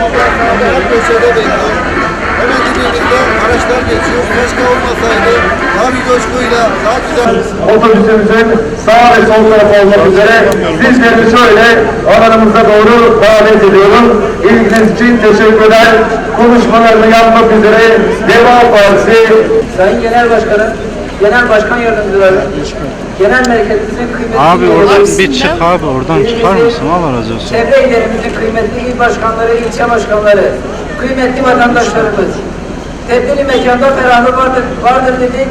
her köşede bekliyor. Hemen dibimizde araçlar geçiyor. Keşke olmasaydı daha bir coşkuyla daha güzel otobüsümüzün sağ ve sol tarafı olmak üzere sizleri şöyle alanımıza doğru davet ediyorum. İlginiz için teşekkürler. Konuşmalarını yapmak üzere Deva Partisi Sayın Genel Başkanım, Genel Başkan Yardımcıları, Genel Merkezimizin kıymetli Abi oradan bir çık abi oradan çıkar mısın? Allah razı olsun. Çevre ilerimizin kıymetli il başkanları, ilçe başkanları, kıymetli vatandaşlarımız. Tebdili mekanda ferahlık vardır, vardır dedik.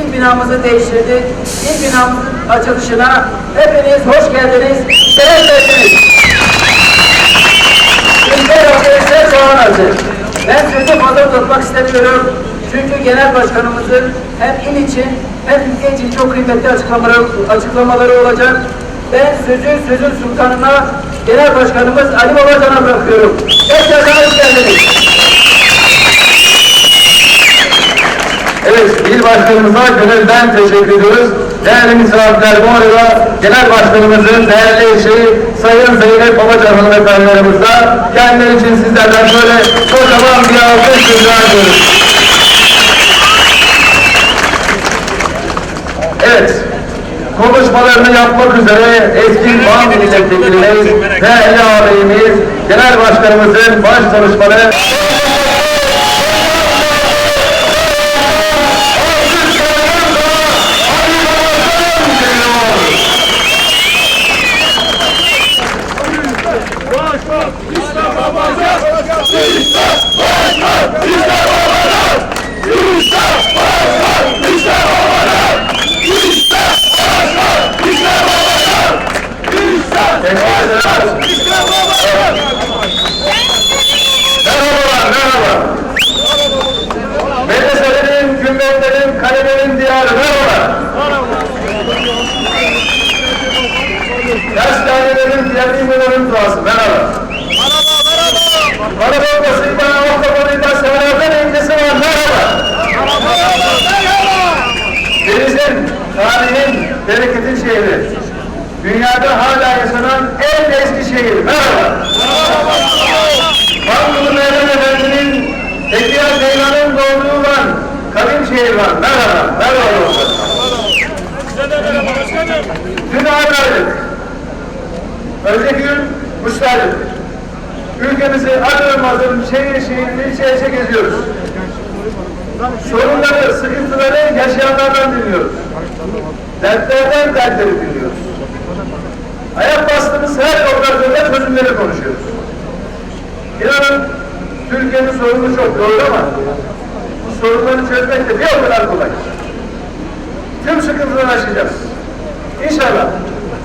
İl binamızı değiştirdik. İl binamızın açılışına hepiniz hoş geldiniz, şeref verdiniz. İlker arkadaşlar hazır. Ben sözü fazla tutmak istemiyorum. Çünkü genel başkanımızın hem il için hem ülke için çok kıymetli açıklamaları, olacak. Ben sözü sözün sultanına genel başkanımız Ali Babacan'a bırakıyorum. Tekrardan hoş. Evet, il başkanımıza gönülden teşekkür ediyoruz. Değerli misafirler bu arada genel başkanımızın değerli eşi Sayın Zeynep Babacan hanımefendilerimiz de kendileri için sizlerden şöyle kocaman bir alkış rica. Evet, konuşmalarını yapmak üzere eski Van milletvekilimiz, değerli ağabeyimiz, genel başkanımızın baş danışmanı bereketin şehri. Dünyada hala yaşanan en eski şehir, merhaba. Bangılı Mehmet Efendi'nin Tekiya Ceylan'ın doğduğu van, kadim şehir var. Merhaba, merhaba. Dün ağırladık. Önceki gün kuşlardık. Ülkemizi adım şehir şehir ilçe ilçe geziyoruz. Sorunları, sıkıntıları yaşayanlardan dinliyoruz. Dertlerden dertleri dinliyoruz. Ayak bastığımız her lokasyonda çözümleri konuşuyoruz. İnanın Türkiye'nin sorunu çok doğru ama bu sorunları çözmek de bir o kadar kolay. Tüm sıkıntıları aşacağız. İnşallah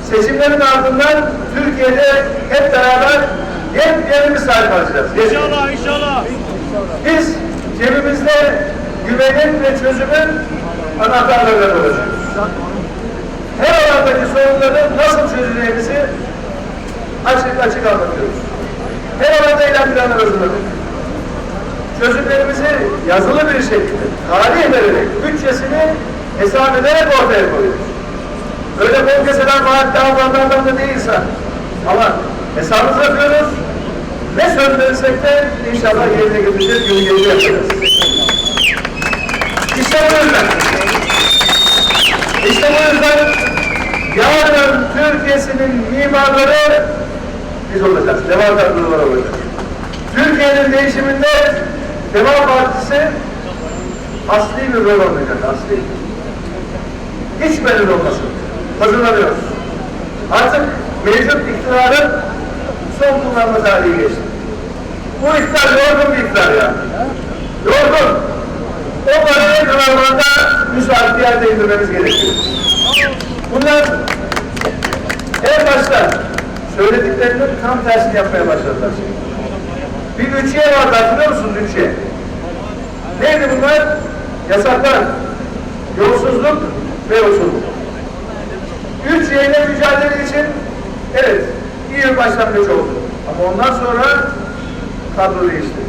seçimlerin ardından Türkiye'de hep beraber yepyeni bir sayfa açacağız. İnşallah, inşallah. Biz cebimizde güvenin ve çözümün anahtarlarına dolaşıyoruz. Her alandaki sorunları nasıl çözeceğimizi açık açık anlatıyoruz. Her alanda eylem planları hazırladık. Çözümlerimizi yazılı bir şekilde, tarih vererek, bütçesini hesap ederek ortaya koyuyoruz. Öyle bol keseden vaatli avlanlardan da değilse ama hesabımızı yapıyoruz. Ne söz verirsek de inşallah yerine getirecek günü gece yapacağız. İşte bu yüzden. İşte bu yüzden yarın Türkiye'sinin mimarları biz olacağız. Deva kadroları olacak. Türkiye'nin değişiminde Deva Partisi asli bir rol oynayacak. Asli. Hiç belli olmasın. Hazırlanıyoruz. Artık mevcut iktidarın son kullanma tarihi geçti. Bu iktidar yorgun bir iktidar ya. Yorgun. O parayı kıvamında müsait bir yerde indirmemiz gerekiyor. Bunlar en başta söylediklerinin tam tersini yapmaya başladılar. Bir üçye vardı hatırlıyor musunuz üçye? Neydi bunlar? Yasaklar, yolsuzluk ve usulluk. Üç yeyle mücadele için evet iyi bir başlangıç oldu. Ama ondan sonra kadro değişti.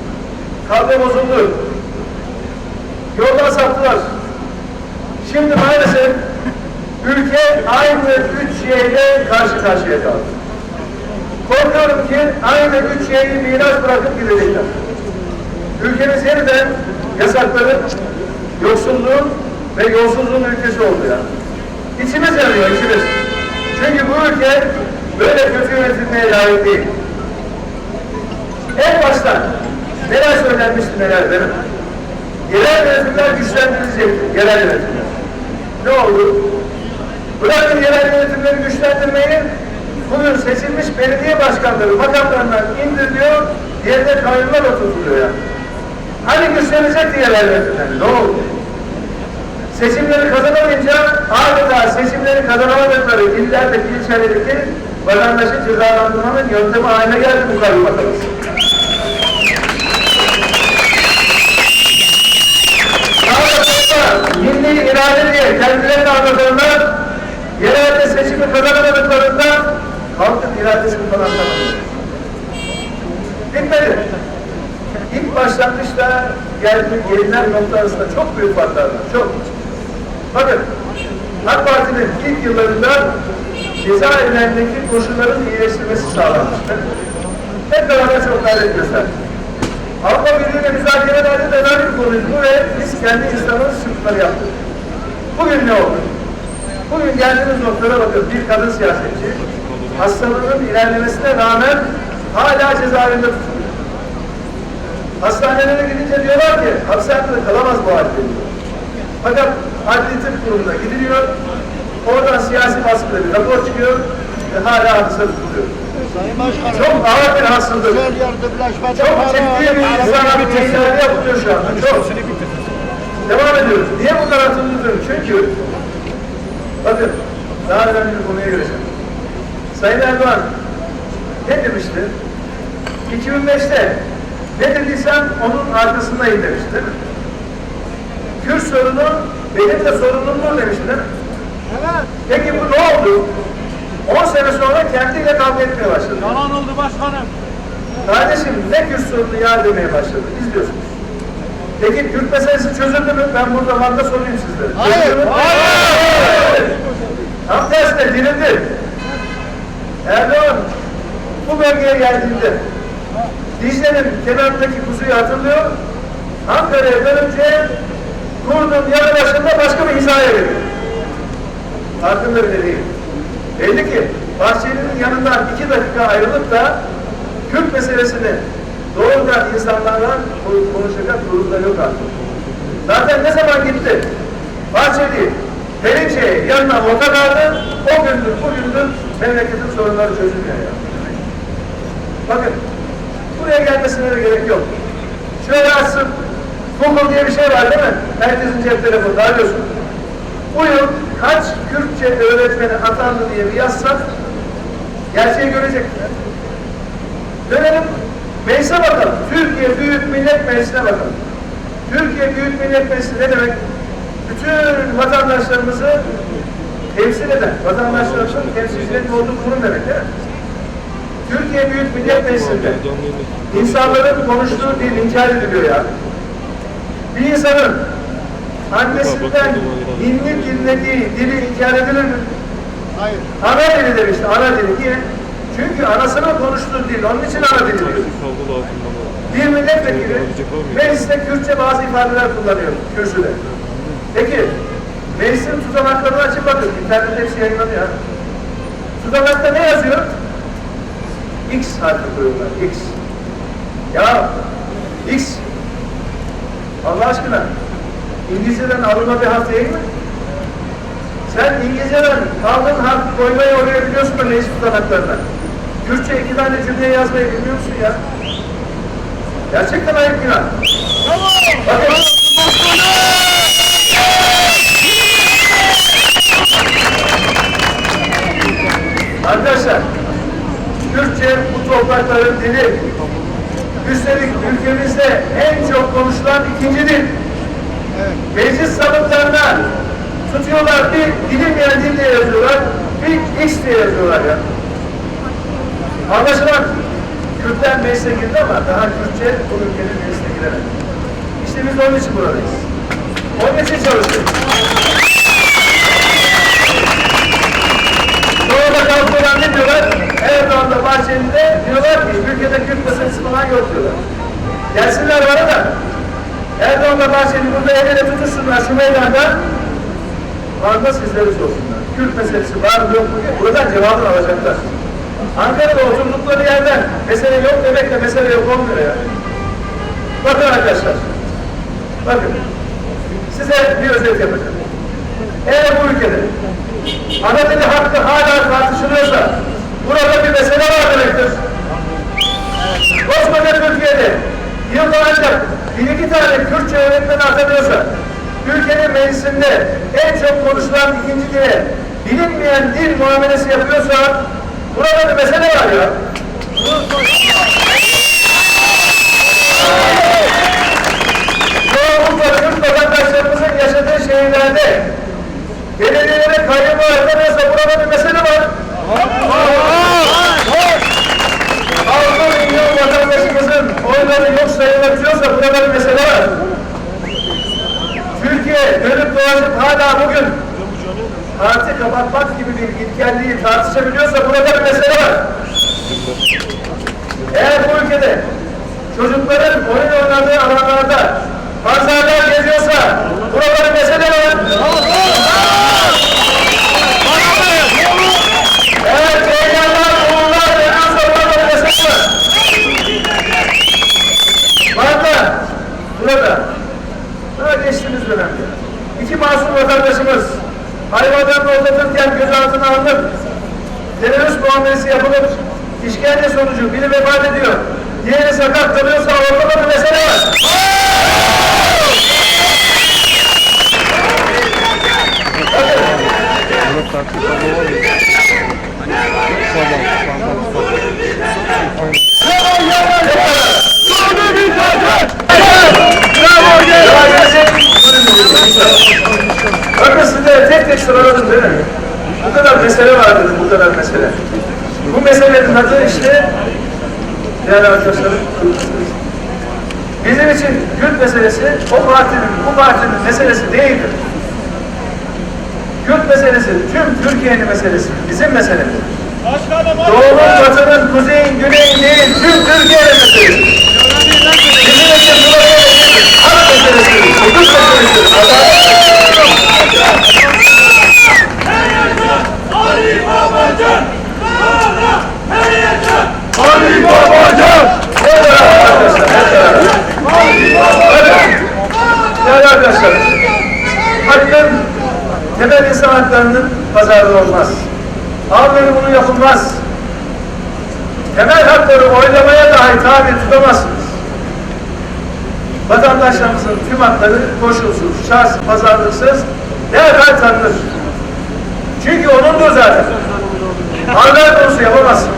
Kadro bozuldu. Yoldan saptılar. Şimdi maalesef ülke aynı üç şeyle karşı karşıya kaldı. Korkuyorum ki aynı üç şeyi miras bırakıp gidecekler. Ülkemiz yeniden yasakların, yoksulluğun ve yolsuzluğun ülkesi oldu ya. İçimiz yanıyor, içimiz. Çünkü bu ülke böyle kötü yönetilmeye layık değil. En baştan neler söylenmişti neler değil mi? Yerel yönetimler güçlendirilecekti, yerel yönetimler. Ne oldu? Bırakın yerel yönetimleri güçlendirmeyi, bugün seçilmiş belediye başkanları makamlarından indiriliyor, yerine kayyumlar oturtuluyor ya. Hani güçlenecekti yerel yönetimler, ne oldu? Seçimleri kazanamayınca adeta seçimleri kazanamadıkları illerdeki, ilçelerdeki vatandaşı cezalandırmanın yöntemi haline geldi bu kayyum ataması. Daha sonra milli irade diye kendilerini anlatanlar yerelde seçimi kazanamadıklarında halkın iradesini falan tanımıyor. Bitmedi. İlk başlangıçta geldiği gelinen nokta arasında çok büyük farklar var. Çok. Bakın AK Parti'nin ilk yıllarında cezaevlerindeki koşulların iyileştirmesi sağlanmıştır. Hep beraber çok gayret gösterdik. Avrupa Birliği ile müzakerelerde de önemli bir konuydu ve biz kendi insanımız çıktıları yaptık. Bugün ne oldu? Bugün geldiğimiz noktada bakın bir kadın siyasetçi hastalığının ilerlemesine rağmen hala cezaevinde tutuluyor. Hastanelere gidince diyorlar ki hapishanede kalamaz bu halde diyor. Fakat adli tıp kurumuna gidiliyor. Oradan siyasi baskıda bir rapor çıkıyor ve hala hapiste tutuluyor. Sayın Başkanım. Çok ağır bir hastalık. Çok ciddi bir insan ihlali yapılıyor şu anda. Çok. Devam ediyoruz. Niye bunlar hatırlıyorum? Çünkü bakın daha önemli bir konuya gireceğim. Sayın Erdoğan ne demişti? 2005'te ne dediysem onun arkasındayım demişti değil mi? Kürt sorunu benim de sorunumdur demişti değil mi? Evet. Peki bu ne oldu? 10 sene sonra kendiyle kavga etmeye başladı. Yalan oldu başkanım. Kardeşim ne Kürt sorunu ya demeye başladı. İzliyorsunuz. Peki Kürt meselesi çözüldü mü? Ben burada Van'da sorayım sizlere. Hayır, mü? hayır! Tam tersine dirildi. Erdoğan bu bölgeye geldiğinde Dicle'nin kenarındaki kuzuyu hatırlıyor. Ankara'ya dönünce kurdun yanı başında başka bir hizaya veriyor. Farkında bile değil. Belli ki Bahçeli'nin yanından iki dakika ayrılıp da Kürt meselesini doğrudan insanlarla konuşacak durumda yok artık. Zaten ne zaman gitti? Bahçeli, Perinçe'ye yanına ortak aldı. O gündür, bugündür memleketin sorunları çözülmüyor ya. Bakın, buraya gelmesine de gerek yok. Şöyle açsın, Google diye bir şey var değil mi? Herkesin cep telefonunda arıyorsun. Bu yıl kaç Kürtçe öğretmeni atandı diye bir yazsak, gerçeği görecek. Dönelim, meclise bakalım. Türkiye Büyük Millet Meclisi'ne bakalım. Türkiye Büyük Millet Meclisi ne demek? Bütün vatandaşlarımızı temsil eden, vatandaşlarımızın temsilcilerin olduğu kurum demek değil mi? Türkiye Büyük Millet Meclisi'nde insanların konuştuğu dil inkar ediliyor ya. Bir insanın annesinden dinli dinlediği dili inkar edilir mi? Hayır. Ana dili demişti, ana dili. Niye? Çünkü anasının konuştuğu dil, onun için ana dili diyor. Bir milletvekili mecliste Kürtçe bazı ifadeler kullanıyor, kürsüde. Peki, meclisin tutanaklarını açın bakın, internette hepsi yayınlanıyor. Tutanakta ne yazıyor? X harfi koyuyorlar, X. Ya, X. Allah aşkına, İngilizceden alınma bir harf değil mi? Sen İngilizceden aldığın harf koymayı oraya biliyorsun da meclis tutanaklarına. Kürtçe iki tane cümle yazmayı bilmiyor musun ya? Gerçekten ayıp günah. Bakın. Arkadaşlar, Kürtçe bu toprakların dili. Üstelik ülkemizde en çok konuşulan ikinci dil. Meclis sabıklarına tutuyorlar bir bilinmeyen dil diye yazıyorlar, bir X diye yazıyorlar ya. Anlaşılan Kürtler meclise girdi ama daha Kürtçe bu ülkenin meclisine giremedi. İşte biz onun için buradayız. Onun için çalışıyoruz. Sonra da kalkıyorlar ne diyorlar? Erdoğan'da Bahçeli'de yok diyorlar. Gelsinler bana da. Erdoğan'la Bahçeli burada el ele tutuşsunlar şu meydanda. Anda sizleri sorsunlar. Kürt meselesi var mı yok mu buradan cevabını alacaklar. Ankara'da oturdukları yerden mesele yok demekle mesele yok olmuyor ya. Bakın arkadaşlar. Bakın. Size bir özet yapacağım. Eğer bu ülkede ana dili hakkı hala tartışılıyorsa burada bir mesele var demektir. Koskoca Türkiye'de yılda ancak bir iki tane Kürtçe öğretmeni atanıyorsa ülkenin meclisinde en çok konuşulan ikinci dile bilinmeyen dil muamelesi yapıyorsa burada bir mesele var ya. Çoğunlukla Kürt vatandaşlarımızın yaşadığı şehirlerde belediyelere kayyumu atanıyorsa burada bir mesele var. Altı milyon vatandaşımızın oyları yok sayılabiliyorsa burada bir mesele var. Türkiye dönüp dolaşıp parti kapatmak gibi bir ilkelliği tartışabiliyorsa burada bir mesele var. Eğer bu ülkede çocukların oyun oynadığı alanlarda pazarlar geziyorsa burada bir mesele var. Eğer ceylanlar, uğurlar dönüyorsa burada bir mesele var. Varda, burada, daha geçtiğimiz dönemde iki masum vatandaşımız hayvanlarını otlatırken gözaltına alınıp terörist muamelesi yapılıp işkence sonucu biri vefat ediyor. Diğeri sakat kalıyorsa ortada bir mesele var. Bakın tek sıraladım değil mi? Bu kadar mesele var dedim, bu kadar mesele. Bu meselenin adı işte değerli arkadaşlarım bizim için Kürt meselesi o partinin, bu partinin meselesi değildir. Kürt meselesi tüm Türkiye'nin meselesi, bizim meselemiz. Doğunun, batının, kuzeyin, güneyin değil, tüm Türkiye'nin meselesi. Bizim için bu temel insan haklarının pazarlığı olmaz. Almeni bunu yapılmaz. Temel hakları oylamaya dahi tabi tutamazsınız. Vatandaşlarımızın tüm hakları koşulsuz, şahs, pazarlıksız derhal tanınır. Çünkü onundur zaten. Haber konusu yapamazsın.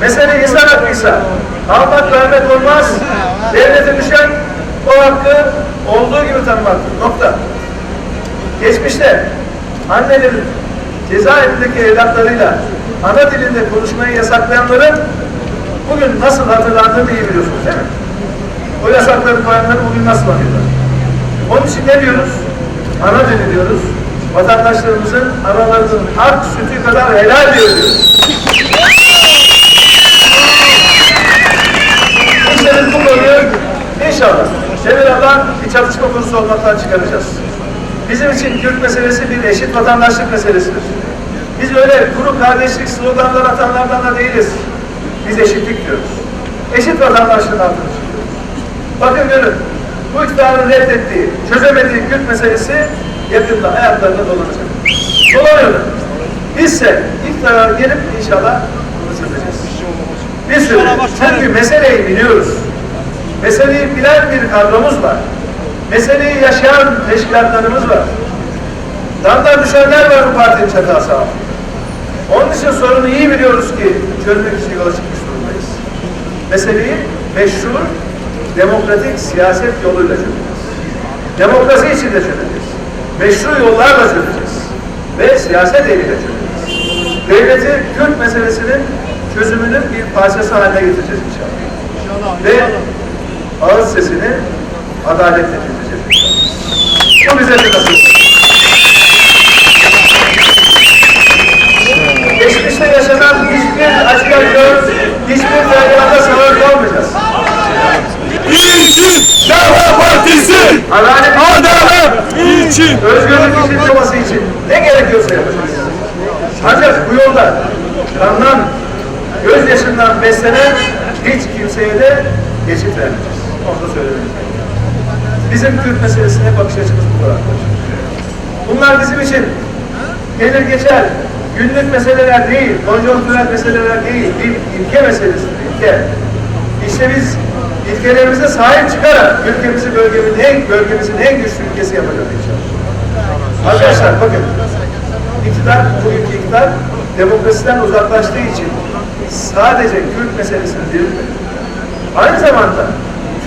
Mesele insan hakkıysa almak vermek olmaz. Devlete düşen o hakkı olduğu gibi tanımaktır. Nokta. Geçmişte annelerin cezaevindeki evlatlarıyla ana dilinde konuşmayı yasaklayanların bugün nasıl hatırlandığını iyi biliyorsunuz değil mi? O yasakları koyanları bugün nasıl anıyorlar? Onun için ne diyoruz? Ana dili diyoruz. Vatandaşlarımızın analarının hak sütü kadar helal diyoruz. İşte biz bu konuyu inşallah Cemile'den bir çatışma konusu olmaktan çıkaracağız. Bizim için Kürt meselesi bir eşit vatandaşlık meselesidir. Biz öyle kuru kardeşlik sloganlar atanlardan da değiliz. Biz eşitlik diyoruz. Eşit vatandaşlığın çiziyoruz. Bakın görün, bu iktidarın reddettiği, çözemediği Kürt meselesi yakında ayaklarına dolanacak. Dolanıyorlar. Bizse iktidara gelip inşallah bunu çözeceğiz. Bir sürü. Çünkü meseleyi biliyoruz. Meseleyi bilen bir kadromuz var. Meseleyi yaşayan teşkilatlarımız var. Damdan düşenler var bu partinin çatısı altında. Onun için sorunu iyi biliyoruz ki çözmek için yola çıkmış durumdayız. Meseleyi meşru, demokratik siyaset yoluyla çözeceğiz. Demokrasi içinde çözeceğiz. Meşru yollarla çözeceğiz. Ve siyaset eliyle çözeceğiz. Devleti Kürt meselesinin çözümünün bir parçası haline getireceğiz inşallah. Ve ağız sesini adaletle dinleyeceğiz inşallah. Bu bize bir nasip. Geçmişte yaşanan hiçbir aşk hiçbir felakata sahip olmayacağız. Adalet Adalet için. özgürlük için çabası için ne gerekiyorsa yapacağız. Ancak bu yolda kandan, gözyaşından beslenen hiç kimseye de geçit vermeyeceğiz. Onu da söylemek Bizim Kürt meselesine bakış açımız bu kadar. Bunlar bizim için gelir geçer, günlük meseleler değil, konjonktürel meseleler değil, bir ilke meselesidir, ilke. İşte biz ilkelerimize sahip çıkarak ülkemizi bölgemizin en, bölgemizin en güçlü ülkesi yapacağız. Arkadaşlar bakın, iktidar, bugünkü iktidar demokrasiden uzaklaştığı için sadece Kürt meselesini değil? Aynı zamanda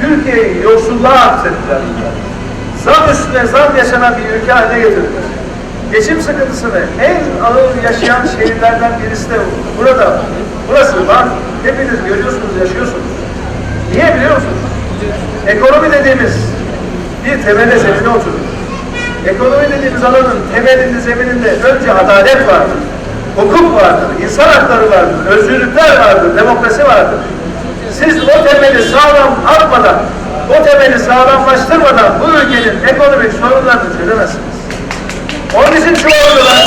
Türkiye'yi yoksulluğa aksettiler. Zam üstüne zam yaşanan bir ülke haline getirdiler. Geçim sıkıntısını en ağır yaşayan şehirlerden birisi de burada. Burası var. Hepiniz görüyorsunuz, yaşıyorsunuz. Niye biliyor musunuz? Ekonomi dediğimiz bir temele zemine oturur. Ekonomi dediğimiz alanın temelinde, zemininde önce adalet vardır, hukuk vardır, insan hakları vardır, özgürlükler vardır, demokrasi vardır. Siz o temeli sağlam atmadan, o temeli sağlamlaştırmadan bu ülkenin ekonomik sorunlarını çözemezsiniz. Onun için çoğalıyorlar.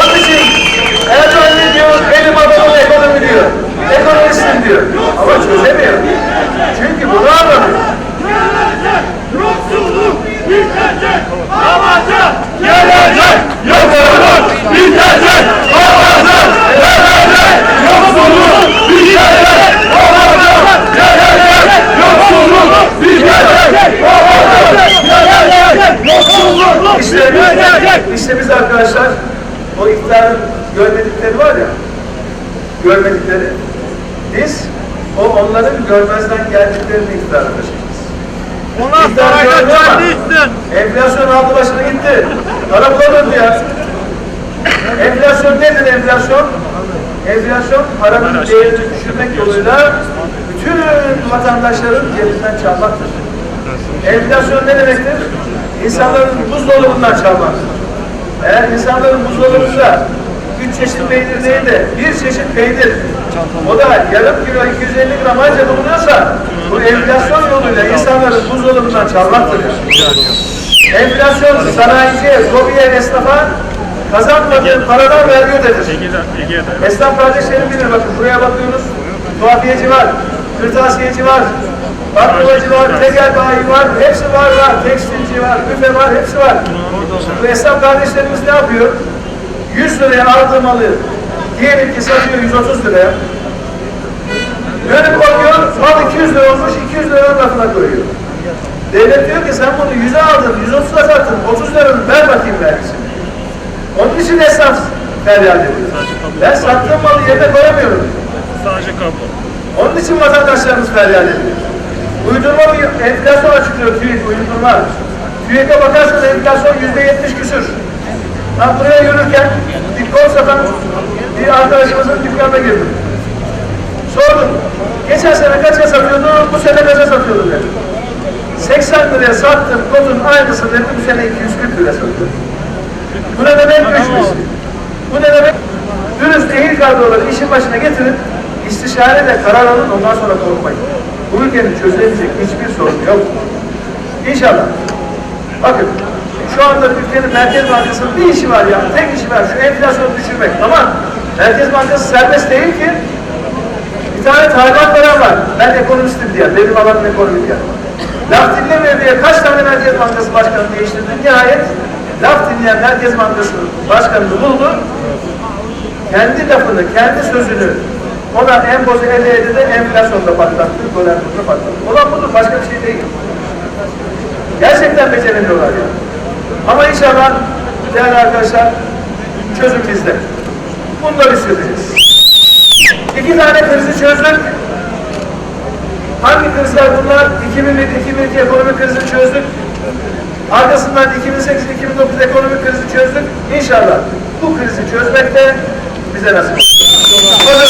Onun için Erdoğan ne diyor? Ekonomi diyor. Ekonomistim diyor. Ama çözemiyor. Çünkü bunu anlamıyor. Gelecek. Yoksulluk bitecek. Amaca gelecek. Yoksulluk bitecek. Amaca gelecek. Yoksulluk bitecek. Amaca gelecek. Yoksulluk bitecek. Amaca gelecek. Yoksulluk İşte bitecek. biz, işte biz arkadaşlar o iktidarın görmedikleri var ya görmedikleri biz o onların görmezden geldiklerini iktidara taşıyacağız. Ona İktidar sarayda kendiysin. Enflasyon aldı başına gitti. Para bulamadı ya. Enflasyon nedir enflasyon? Enflasyon paranın değerini düşürmek yoluyla bütün vatandaşların cebinden çalmaktır. Enflasyon ne demektir? İnsanların buzdolabından çalmaktır. Eğer insanların buzdolabında üç çeşit peynir değil de bir çeşit peynir o da yarım kilo 250 gram ancak bulunuyorsa bu enflasyon yoluyla insanların buzdolabından çalmaktır. Enflasyon sanayiciye, lobiye, esnafa kazanmadığı paradan vergi ödetir. Esnaf kardeşlerim bilir bakın buraya bakıyoruz. Tuhafiyeci var, kırtasiyeci var, baklavacı var, tekel bayi var, hepsi var var, tekstilci var, büfe var, hepsi var. Bu esnaf kardeşlerimiz ne yapıyor? 100 liraya aldığı malı diyelim ki satıyor 130 liraya. Dönüp bakıyor, mal 200 lira olmuş, 200 liranın lafına koyuyor. Devlet diyor ki sen bunu 100'e aldın, 130'a sattın, 30 liranın ver bakayım vergisini. Onun için esnaf feryat ediyor. Ben sattığım malı yerine koyamıyorum. Sadece kablo. Onun için vatandaşlarımız feryat ediyor. Uydurma bir enflasyon açıklıyor TÜİK, uydurma. TÜİK'e bakarsanız enflasyon yüzde yetmiş küsür. Ben buraya yürürken bir kol satan bir arkadaşımızın dükkanına girdim. Sordum. Geçen sene kaça satıyordu, bu sene kaça satıyordu dedi. 80 liraya sattım kotun aynısı dedi, bu sene 240 liraya satıyor. Bu ne demek düşmesi? Bu ne demek? Dürüst ehil kadroları işin başına getirin, istişareyle karar alın, ondan sonra korkmayın. Bu ülkenin çözülemeyecek hiçbir sorun yok. İnşallah. Bakın, şu anda ülkenin Merkez Bankası'nın bir işi var ya, tek işi var, şu enflasyonu düşürmek. Ama Merkez Bankası serbest değil ki, bir tane talimat veren var. Ben ekonomistim diye, benim alanım ekonomi diye. Laf dinlemiyor diye kaç tane Merkez Bankası Başkanı değiştirdi. Nihayet laf dinleyen Merkez Bankası Başkanı'nı buldu. Kendi lafını, kendi sözünü ona empoze ede ede de enflasyonda patlattı, dolar kurunu patlattı. Olan budur, başka bir şey değil. Gerçekten beceremiyorlar ya. Ama inşallah değerli arkadaşlar çözüm bizde. Bunları çözeceğiz. İki tane krizi çözdük. Hangi krizler bunlar? 2001-2002 ekonomik krizi çözdük. Arkasından 2008-2009 ekonomik krizi çözdük. İnşallah bu krizi çözmek de bize nasip. Hazır